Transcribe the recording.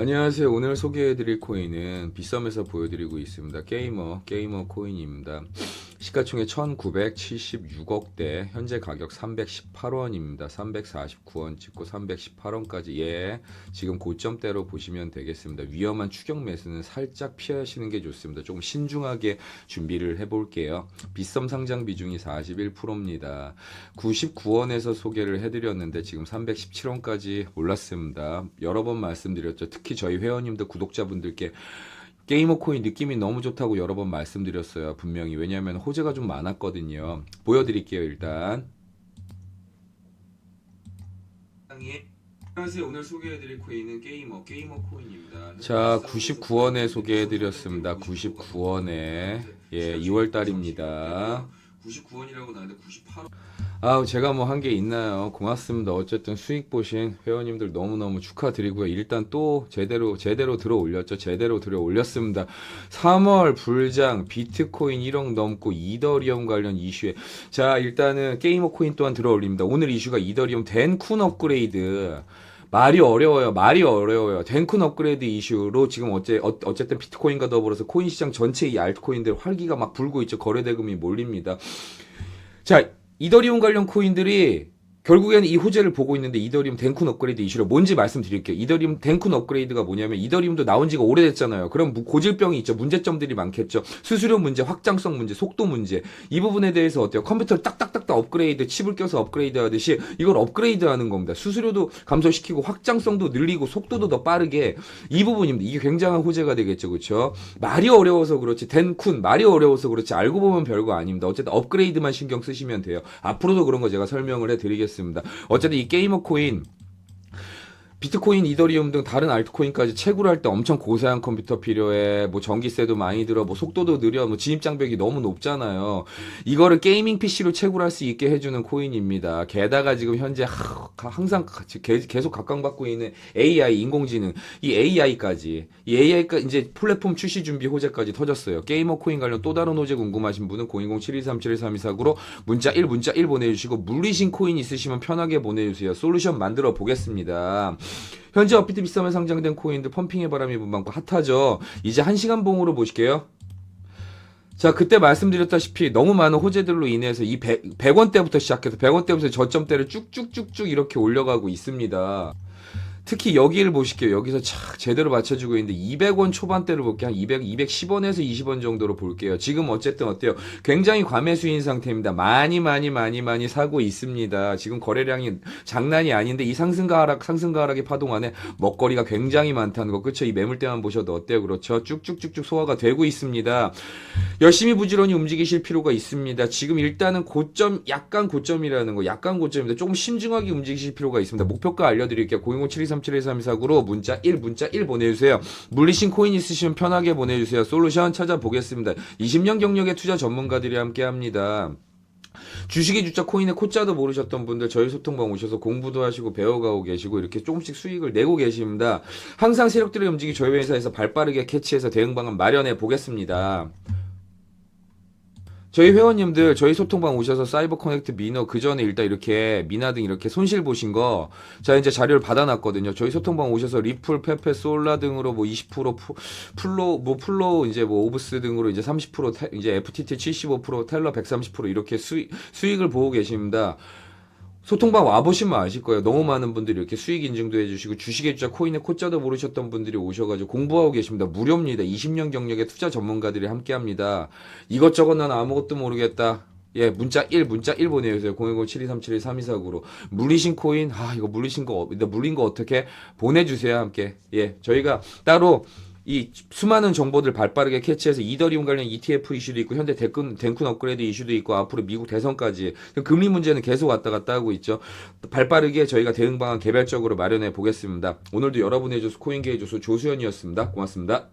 안녕하세요. 오늘 소개해드릴 코인은 비썸에서 보여드리고 있습니다. 게이머, 게이머 코인입니다. 시가총액 1976억대, 현재 가격 318원입니다. 349원 찍고 318원까지, 예, 지금 고점대로 보시면 되겠습니다. 위험한 추격 매수는 살짝 피하시는 게 좋습니다. 조금 신중하게 준비를 해볼게요. 비썸 상장 비중이 41%입니다. 99원에서 소개를 해드렸는데 지금 317원까지 올랐습니다. 여러 번 말씀드렸죠. 특히 저희 회원님들 구독자분들께 게이머 코인 느낌이 너무 좋다고 여러 번 말씀드렸어요. 분명히 왜냐하면 호재가 좀 많았거든요. 보여드릴게요 일단. 안녕하세요. 오늘 소개해드릴 코인은 게이머 게이머 코인입니다. 자, 99원에 소개해드렸습니다. 99원에 예 2월 달입니다. 99원이라고 나는데 98원. 아우 제가 뭐 한 게 있나요? 고맙습니다. 어쨌든 수익 보신 회원님들 너무너무 축하드리고요. 일단 또 제대로 제대로 들어 올렸죠. 제대로 들어 올렸습니다. 3월 불장 비트코인 1억 넘고 이더리움 관련 이슈에 자 일단은 게이머 코인 또한 들어 올립니다. 오늘 이슈가 이더리움 덴쿤 업그레이드 말이 어려워요. 말이 어려워요. 덴쿤 업그레이드 이슈로 지금 어째, 어, 어쨌든 비트코인과 더불어서 코인 시장 전체 이 알트코인들 활기가 막 불고 있죠. 거래 대금이 몰립니다. 자, 이더리움 관련 코인들이 결국에는 이 호재를 보고 있는데 이더리움 덴쿤 업그레이드 이슈로 뭔지 말씀드릴게요. 이더리움 덴쿤 업그레이드가 뭐냐면 이더리움도 나온 지가 오래됐잖아요. 그럼 무- 고질병이 있죠. 문제점들이 많겠죠. 수수료 문제, 확장성 문제, 속도 문제. 이 부분에 대해서 어때요? 컴퓨터를 딱딱딱딱 업그레이드, 칩을 껴서 업그레이드 하듯이 이걸 업그레이드 하는 겁니다. 수수료도 감소시키고 확장성도 늘리고 속도도 더 빠르게 이 부분입니다. 이게 굉장한 호재가 되겠죠. 그렇죠? 말이 어려워서 그렇지. 덴쿤 말이 어려워서 그렇지. 알고 보면 별거 아닙니다. 어쨌든 업그레이드만 신경 쓰시면 돼요. 앞으로도 그런 거 제가 설명을 해 드리겠습니다. 어쨌든 이 게이머 코인 비트코인, 이더리움 등 다른 알트코인까지 채굴할 때 엄청 고사양 컴퓨터 필요해. 뭐 전기세도 많이 들어. 뭐 속도도 느려. 뭐 진입 장벽이 너무 높잖아요. 이거를 게이밍 PC로 채굴할 수 있게 해주는 코인입니다. 게다가 지금 현재 하- 항상 계속 각광받고 있는 AI 인공지능 이 AI까지 이 AI가 이제 플랫폼 출시 준비 호재까지 터졌어요. 게이머 코인 관련 또 다른 호재 궁금하신 분은 010-7237-3149로 문자 1 문자 1 보내주시고 물리신 코인 있으시면 편하게 보내주세요. 솔루션 만들어 보겠습니다. 현재 업비트 비썸에 상장된 코인들 펌핑의 바람이 분방고 핫하죠. 이제 한 시간 봉으로 보실게요. 자, 그때 말씀드렸다시피 너무 많은 호재들로 인해서 이 100, 100원대부터 시작해서 100원대부터 저점대를 쭉쭉쭉쭉 이렇게 올려가고 있습니다. 특히 여기를 보실게요. 여기서 착 제대로 맞춰주고 있는데 200원 초반대로 볼게요. 한 200, 210원에서 20원 정도로 볼게요. 지금 어쨌든 어때요? 굉장히 과매수인 상태입니다. 많이 많이 많이 많이 사고 있습니다. 지금 거래량이 장난이 아닌데 이 상승가 하락 상승가 하락의 파동 안에 먹거리가 굉장히 많다는 거 그렇죠? 이 매물대만 보셔도 어때요? 그렇죠? 쭉쭉쭉쭉 소화가 되고 있습니다. 열심히 부지런히 움직이실 필요가 있습니다. 지금 일단은 고점 약간 고점이라는 거 약간 고점입니다. 조금 심중하게 움직이실 필요가 있습니다. 목표가 알려드릴게요. 0 5 7 2 3 3713249로 문자 1 문자 1 보내주세요. 물리신 코인 있으시면 편하게 보내주세요. 솔루션 찾아보겠습니다. 20년 경력의 투자 전문가들이 함께합니다. 주식의 주자 코인의 코자도 모르셨던 분들 저희 소통방 오셔서 공부도 하시고 배워가고 계시고 이렇게 조금씩 수익을 내고 계십니다. 항상 세력들의 움직이 저희 회사에서 발빠르게 캐치해서 대응 방안 마련해 보겠습니다. 저희 회원님들 저희 소통방 오셔서 사이버 커넥트 미너 그 전에 일단 이렇게 미나 등 이렇게 손실 보신 거 자 이제 자료를 받아놨거든요. 저희 소통방 오셔서 리플, 페페, 솔라 등으로 뭐 20% 푸- 풀로 뭐 풀로 이제 뭐 오브스 등으로 이제 30% 테- 이제 FTT 75% 텔러 130% 이렇게 수익 수익을 보고 계십니다. 소통방 와보시면 아실 거예요. 너무 많은 분들이 이렇게 수익 인증도 해주시고 주식의 주자 코인의 코자도 모르셨던 분들이 오셔가지고 공부하고 계십니다. 무료입니다. 20년 경력의 투자 전문가들이 함께합니다. 이것저것 난 아무것도 모르겠다. 예, 문자 1, 문자 1 보내주세요. 010-7237-3249로. 물리신 코인, 아, 이거 물리신 거, 어- 물린 거 어떻게 보내주세요. 함께. 예, 저희가 따로 이 수많은 정보들 발빠르게 캐치해서 이더리움 관련 ETF 이슈도 있고 현대 덴쿤, 덴쿤 업그레이드 이슈도 있고 앞으로 미국 대선까지 금리 문제는 계속 왔다 갔다 하고 있죠. 발빠르게 저희가 대응 방안 개별적으로 마련해 보겠습니다. 오늘도 여러분의 조수 코인계의 조수 조수연이었습니다. 고맙습니다.